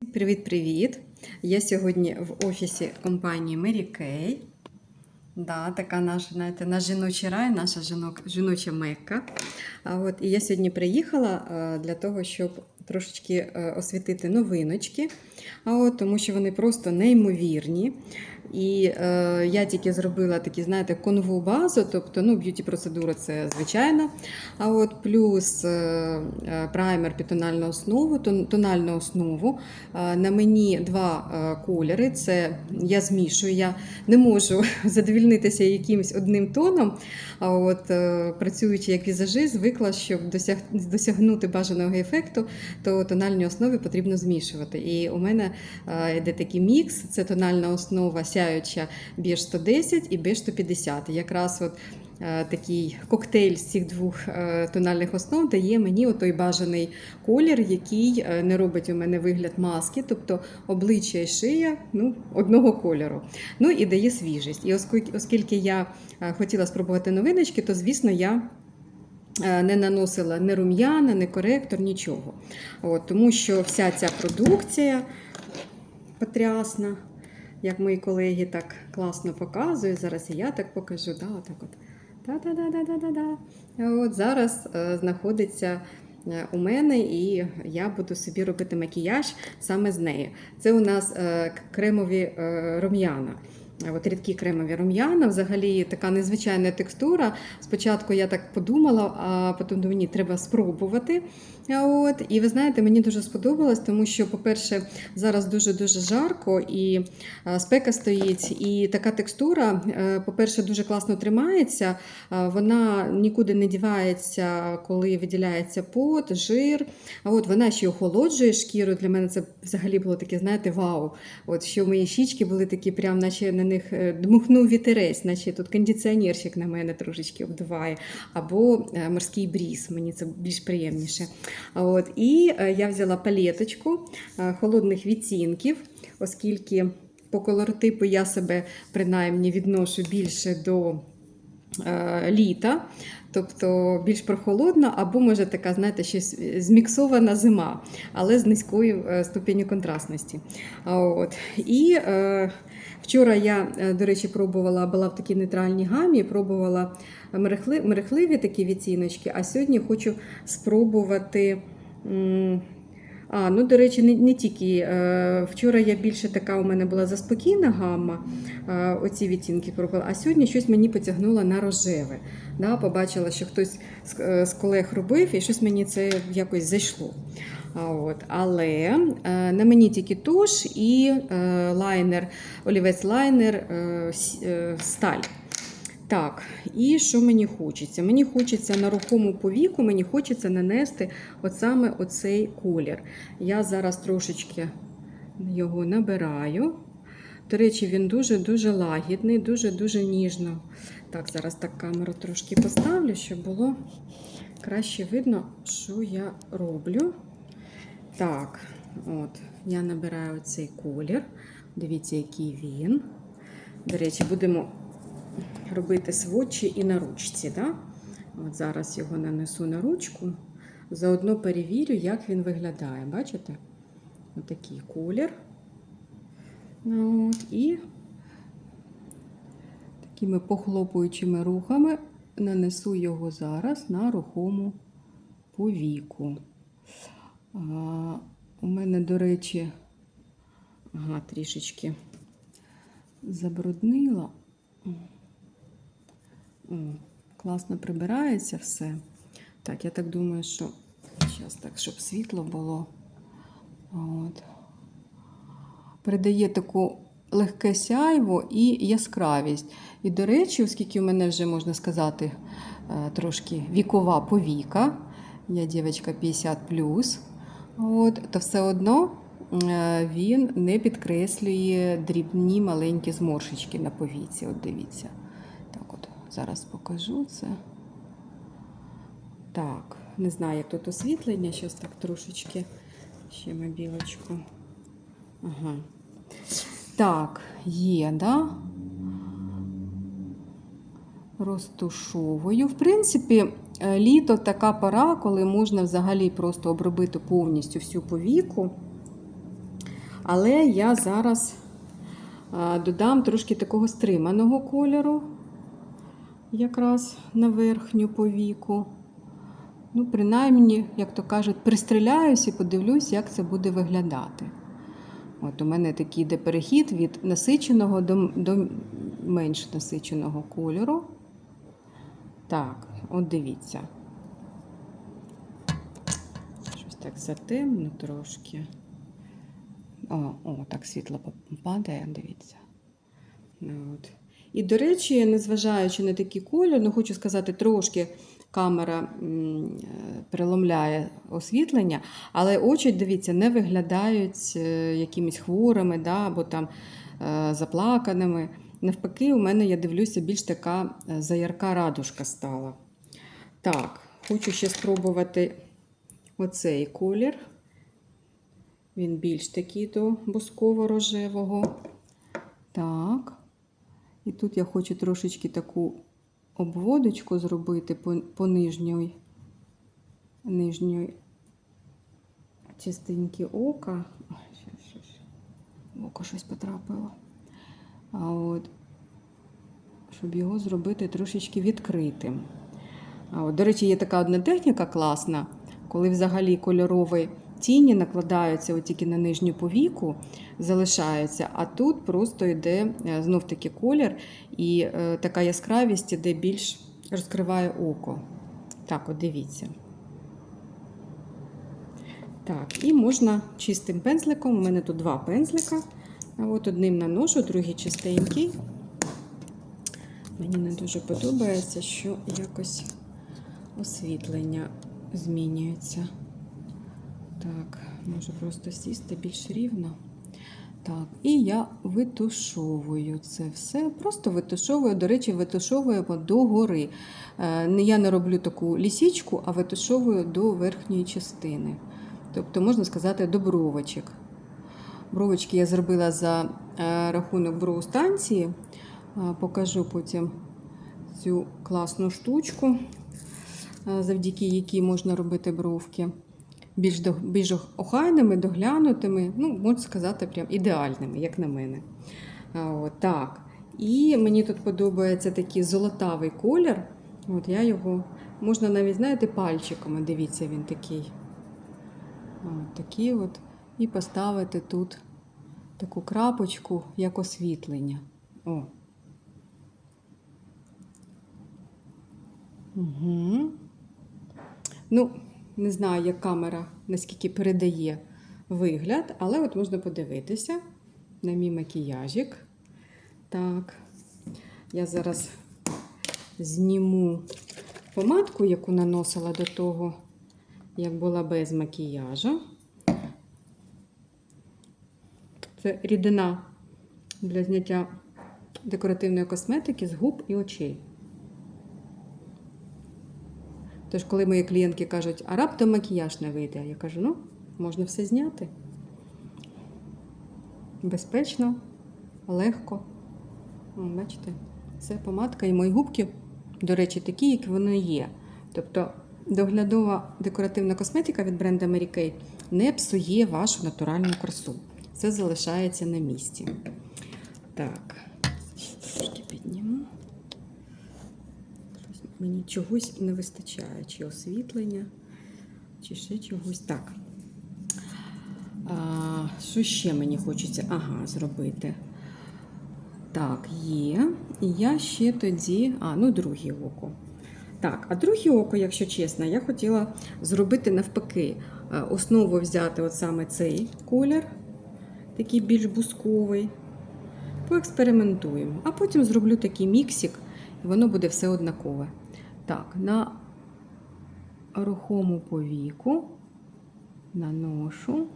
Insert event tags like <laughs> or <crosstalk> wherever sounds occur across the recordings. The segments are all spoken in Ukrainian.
Привіт-привіт! Я сьогодні в офісі компанії Mary Kay. Да, така наша, знаєте, наш жіночий рай, наша жіноча мекка. А от, і я сьогодні приїхала е, для того, щоб трошечки е, освітити новиночки, а от, тому що вони просто неймовірні. І е, я тільки зробила такі, знаєте, конву базу, тобто ну, б'юті процедура це звичайно. А от плюс е, е, праймер під тональну основу, тон, тональну основу. Е, на мені два е, кольори. Це я змішую. Я не можу <laughs> задовільнитися якимось одним тоном. А от е, працюючи як візажист, звикла, щоб досяг, досягнути бажаного ефекту, то тональні основи потрібно змішувати. І у мене е, йде такий мікс: це тональна основа сяюча біж 110 і біж 150. Якраз от е, такий коктейль з цих двох е, тональних основ дає мені той бажаний колір, який не робить у мене вигляд маски, тобто обличчя і шия ну, одного кольору. Ну і дає свіжість. І оскільки, я хотіла спробувати новиночки, то звісно я. Е, Не наносила ні рум'яна, ні коректор, нічого. От, тому що вся ця продукція потрясна, як мої колеги так класно показують. Зараз і я так покажу. Да, отак от. От зараз е, знаходиться е, у мене, і я буду собі робити макіяж саме з неї. Це у нас кремові рум'яна. От рідкі кремові рум'яна, взагалі така незвичайна текстура. Спочатку я так подумала, а потім думаю, ні, треба спробувати. От, і ви знаєте, мені дуже сподобалось, тому що, по-перше, зараз дуже-дуже жарко і е, спека стоїть, і така текстура, е, по-перше, дуже класно тримається. Е, Вона нікуди не дівається, коли виділяється пот, жир. А от вона ще й охолоджує шкіру. Для мене це взагалі було таке, знаєте, вау. От що мої щічки були такі, прям, наче на них е, дмухнув вітерець, наче тут кондиціонерчик на мене трошечки обдуває, або е, морський бріз. Мені це більш приємніше. От, і е, я взяла палеточку холодних відтінків, оскільки по колоротипу я себе принаймні відношу більше до літа, тобто більш прохолодна, або може така, знаєте, щось зміксована зима, але з низькою ступенью контрастності. От. І е, вчора я, е, до речі, пробувала, була в такій нейтральній гамі, пробувала мерехли, мерехливі такі відтіночки, а сьогодні хочу спробувати. а, ну, до речі, не, не тільки. Е, вчора я більше така у мене була заспокійна гамма, е, оці відтінки пробувала, а сьогодні щось мені потягнуло на рожеве. Да, побачила, що хтось з колег робив, і щось мені це якось зайшло. От. Але е, на мені тільки туш і е, лайнер, олівець лайнер е, сталь. Так, і що мені хочеться? Мені хочеться на рухому повіку, мені хочеться нанести от саме оцей колір. Я зараз трошечки його набираю. До речі, він дуже-дуже лагідний, дуже-дуже ніжно. Так, зараз так камеру трошки поставлю, щоб було краще видно, що я роблю. Так, от, я набираю цей колір. Дивіться, який він. До речі, будемо робити сводчі і на ручці. Да? От зараз його нанесу на ручку. Заодно перевірю, як він виглядає. Бачите? Отакий колір. Ну, От, і такими похлопуючими рухами нанесу його зараз на рухому повіку. У мене, до речі, ага, трішечки забруднила. Класно прибирається все. Так, я так думаю, що зараз так, щоб світло було. От. Передає таку легке сяйво і яскравість. І, до речі, оскільки у мене вже можна сказати е, трошки вікова повіка, я дівчинка 50 от, то все одно е, він не підкреслює дрібні маленькі зморшечки на повіці. От дивіться. Так, от зараз покажу це. Так, не знаю, як тут освітлення, щось так трошечки ще мобілочку. Ага. Так, є, да? Розтушовую. В принципі, літо така пора, коли можна взагалі просто обробити повністю всю повіку. Але я зараз додам трошки такого стриманого кольору, якраз на верхню повіку. Ну, принаймні, як то кажуть, пристріляюсь і подивлюсь, як це буде виглядати. От у мене такий йде перехід від насиченого до, до менш насиченого кольору. Так, от дивіться. Щось так затемно трошки. О, о, так світло падає, дивіться. Ну, от. І, до речі, незважаючи на такий колір, ну хочу сказати, трошки камера е, переломляє освітлення, але очі, дивіться, не виглядають е, якимись хворими да, або там е, заплаканими. Навпаки, у мене, я дивлюся, більш така заярка радужка стала. Так, хочу ще спробувати оцей колір. Він більш такий до бусково-рожевого. Так. І тут я хочу трошечки таку обводочку зробити по, по нижньої, нижньої частинки ока. Око щось потрапило. А от, щоб його зробити трошечки відкритим. До речі, є така одна техніка класна, коли взагалі кольорові тіні накладаються тільки на нижню повіку, залишаються, а тут просто йде е, знов таки колір і е, така яскравість іде більш розкриває око. Так, от дивіться. Так, і можна чистим пензликом. У мене тут два пензлика. От одним наношу, другий чистенький. Мені не дуже подобається, що якось освітлення змінюється. Так, можу просто сісти більш рівно. Так, і я витушовую це все. Просто витушовую, до речі, витушовуємо догори. Е, не- Я не роблю таку лісічку, а витушовую до верхньої частини. Тобто, можна сказати, до бровочок. Бровочки я зробила за е, рахунок броустанції. Е, Покажу потім цю класну штучку, е, завдяки якій можна робити бровки більш, до, більш охайними, доглянутими, ну, можна сказати, прям ідеальними, як на мене. А, От, так. І мені тут подобається такий золотавий колір. От я його можна навіть, знаєте, пальчиками. Дивіться, він такий. От, такий от. І поставити тут таку крапочку, як освітлення. О. Угу. Ну, не знаю, як камера наскільки передає вигляд, але от можна подивитися на мій макіяжик. Так, я зараз зніму помадку, яку наносила до того, як була без макіяжу. Це рідина для зняття декоративної косметики з губ і очей. Тож, коли мої клієнтки кажуть, а раптом макіяж не вийде, я кажу, ну, можна все зняти. Безпечно, легко. Бачите, це помадка і мої губки, до речі, такі, як вони є. Тобто доглядова декоративна косметика від бренду Mary Kay не псує вашу натуральну красу. Це залишається на місці. Так, трошки підніму. Щось Мені чогось не вистачає, чи освітлення, чи ще чогось. Так. А, що ще мені хочеться ага, зробити? Так, є. І я ще тоді. А, ну, друге око. Так, а друге око, якщо чесно, я хотіла зробити навпаки. Основу взяти от саме цей колір, такий більш бусковий. Поекспериментуємо. А потім зроблю такий міксик, і воно буде все однакове. Так, на рухому повіку наношу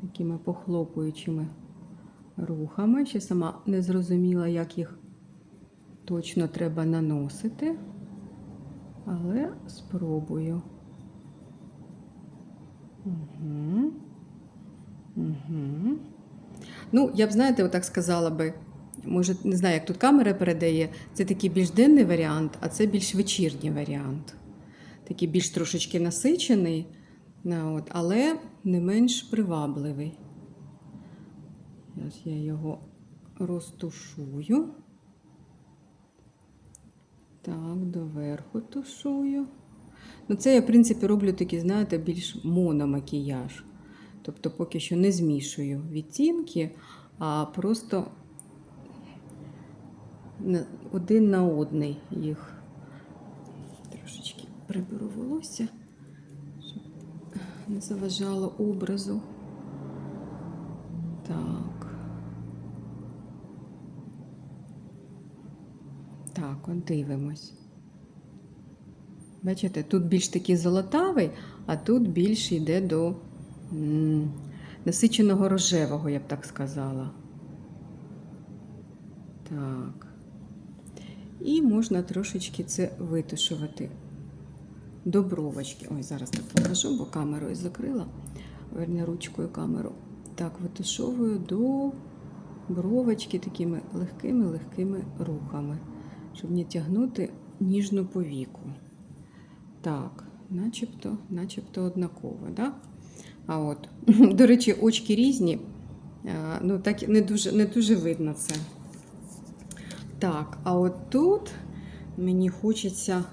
такими похлопуючими рухами. Ще сама не зрозуміла, як їх точно треба наносити, але спробую. Угу. Угу. Ну, я б, знаєте, отак сказала би. Може, не знаю, як тут камера передає. Це такий більш денний варіант, а це більш вечірній варіант. Такий більш трошечки насичений, на, от, але не менш привабливий. Зараз я його розтушую. Так, доверху тушую. Ну, це я, в принципі, роблю такий, знаєте, більш мономакіяж. Тобто поки що не змішую відтінки, а просто один на одний їх. Трошечки приберу волосся, щоб не заважало образу. Так. Так, от дивимось. Бачите, тут більш такий золотавий, а тут більш йде до м, насиченого рожевого, я б так сказала. Так. І можна трошечки це витушувати до бровочки. Ой, зараз так покажу, бо камерою закрила. Верні ручкою камеру. Так, витушовую до бровочки такими легкими-легкими рухами, щоб не тягнути ніжну повіку. Так, начебто, начебто однаково, да? А от, <laughs> до речі, очки різні. Ну, так не дуже, не дуже видно це. Так, а от тут мені хочеться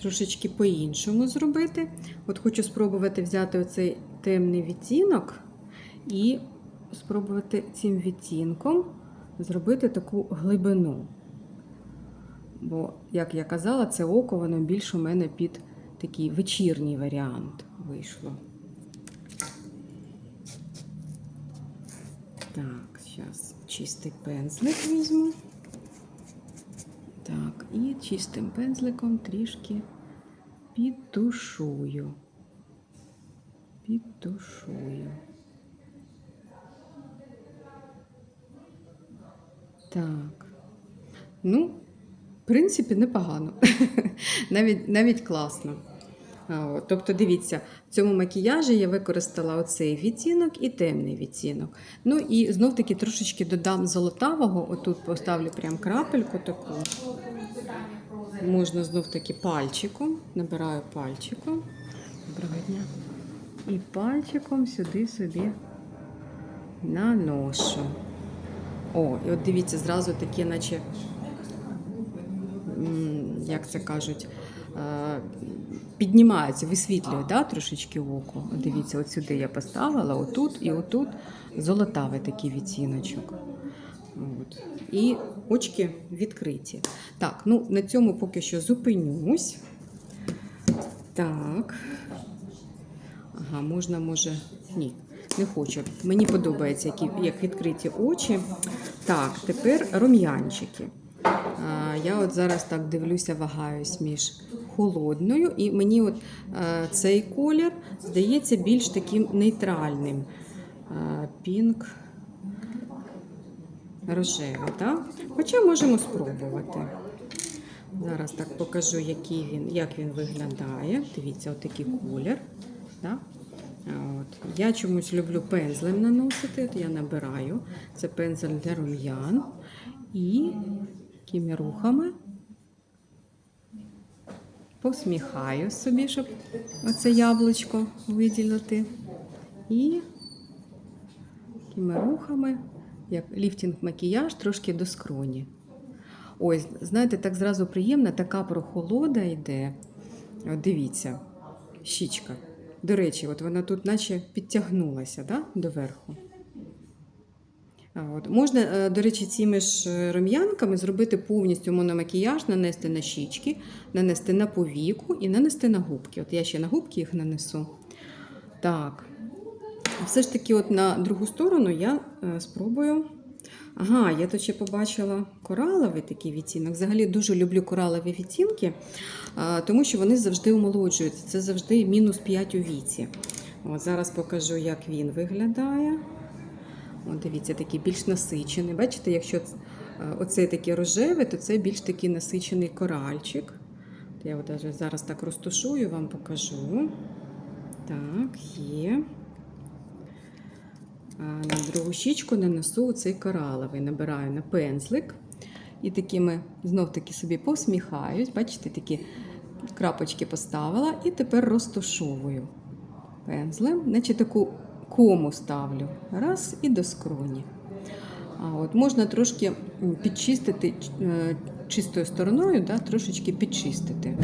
трошечки по-іншому зробити. От хочу спробувати взяти оцей темний відтінок і спробувати цим відтінком зробити таку глибину. Бо, як я казала, це око воно більш у мене під такий вечірній варіант вийшло. Так, зараз чистий пензлик візьму. Так, і чистим пензликом трішки підтушую. Підтушую. Так. Ну, в принципі, непогано. <laughs> навіть, навіть класно. Тобто, дивіться, в цьому макіяжі я використала оцей відтінок і темний відтінок. Ну і знов таки трошечки додам золотавого. Отут поставлю прям крапельку таку. Можна знов таки пальчиком. Набираю пальчиком. Доброго дня. І пальчиком сюди собі наношу. О, і от дивіться, зразу таке, наче, як це кажуть, піднімаються, висвітлює да, трошечки око. Дивіться, от сюди я поставила, отут і отут золотавий такий відтіночок. От. І очки відкриті. Так, ну на цьому поки що зупинюсь. Так. Ага, можна, може. Ні, не хочу. Мені подобається, які, як відкриті очі. Так, тепер рум'янчики. Я от зараз так дивлюся, вагаюсь між холодною, і мені от е, цей колір здається більш таким нейтральним. Е, Пінк рожевий, так? Хоча можемо спробувати. Зараз так покажу, який він, як він виглядає. Дивіться, отакий колір. Да? А От. Я чомусь люблю пензлем наносити. От я набираю. Це пензель для рум'ян. І такими рухами посміхаю собі, щоб оце яблучко виділити. І такими рухами, як ліфтінг макіяж, трошки до скроні. Ось, знаєте, так зразу приємно, така прохолода йде. От дивіться, щічка. До речі, от вона тут наче підтягнулася да, доверху. От. Можна, е, до речі, цими ж е, рум'янками зробити повністю мономакіяж, нанести на щічки, нанести на повіку і нанести на губки. От я ще на губки їх нанесу. Так. Все ж таки, от на другу сторону я е, спробую. Ага, я тут ще побачила кораловий такий відтінок. Взагалі дуже люблю коралові відтінки, тому що вони завжди омолоджуються. Це завжди мінус 5 у віці. От зараз покажу, як він виглядає. От дивіться, такий більш насичений. Бачите, якщо е, оцей такий рожевий, то це більш такий насичений коральчик. Я даже зараз так розташую, вам покажу. Так, є. А На другу щічку нанесу цей кораловий, набираю на пензлик і такими знов-таки собі посміхаюсь. Бачите, такі крапочки поставила і тепер розташовую пензлем, наче таку кому ставлю. Раз і до скроні. А от можна трошки підчистити е, чистою стороною, да, трошечки підчистити.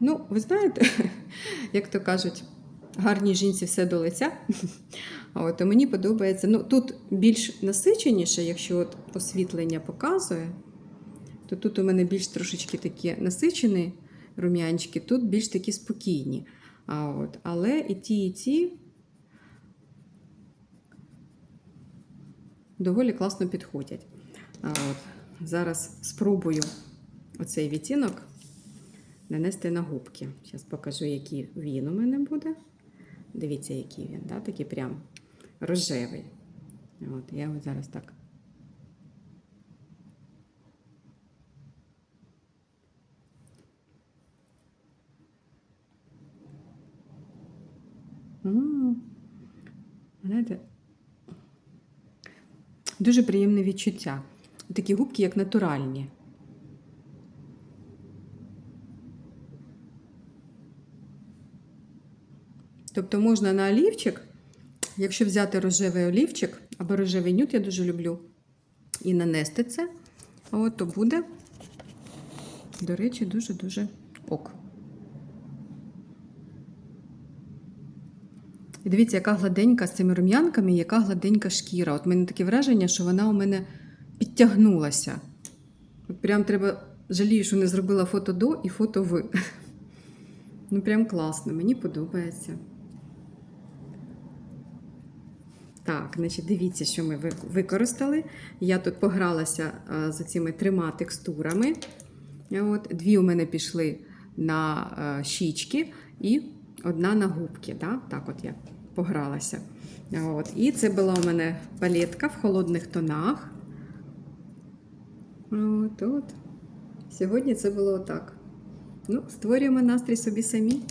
Ну, ви знаєте, <laughs> як то кажуть, гарній жінці все до лиця. А <laughs> От, мені подобається. Ну, тут більш насиченіше, якщо от освітлення показує, то тут у мене більш трошечки такі насичені рум'янчики, тут більш такі спокійні. А от, але і ті, і ті доволі класно підходять. А от, зараз спробую оцей відтінок нанести на губки. Зараз покажу, який він у мене буде. Дивіться, який він, да? такий прям рожевий. От, я от зараз так. М, Знаєте, дуже приємне відчуття. Такі губки, як натуральні. Тобто можна на олівчик, якщо взяти рожевий олівчик або рожевий нюд, я дуже люблю, і нанести це, от, то буде, до речі, дуже-дуже ок. І дивіться, яка гладенька з цими рум'янками, яка гладенька шкіра. От мене таке враження, що вона у мене підтягнулася. От прям треба жалію, що не зробила фото до і фото в. <laughs> Ну, прям класно, мені подобається. Так, значить, дивіться, що ми використали. Я тут погралася з цими трьома текстурами. От, дві у мене пішли на щічки і одна на губки. Да? Так, от я погралася. От. І це була у мене палетка в холодних тонах. От, от. Сьогодні це було так. Ну, створюємо настрій собі самі.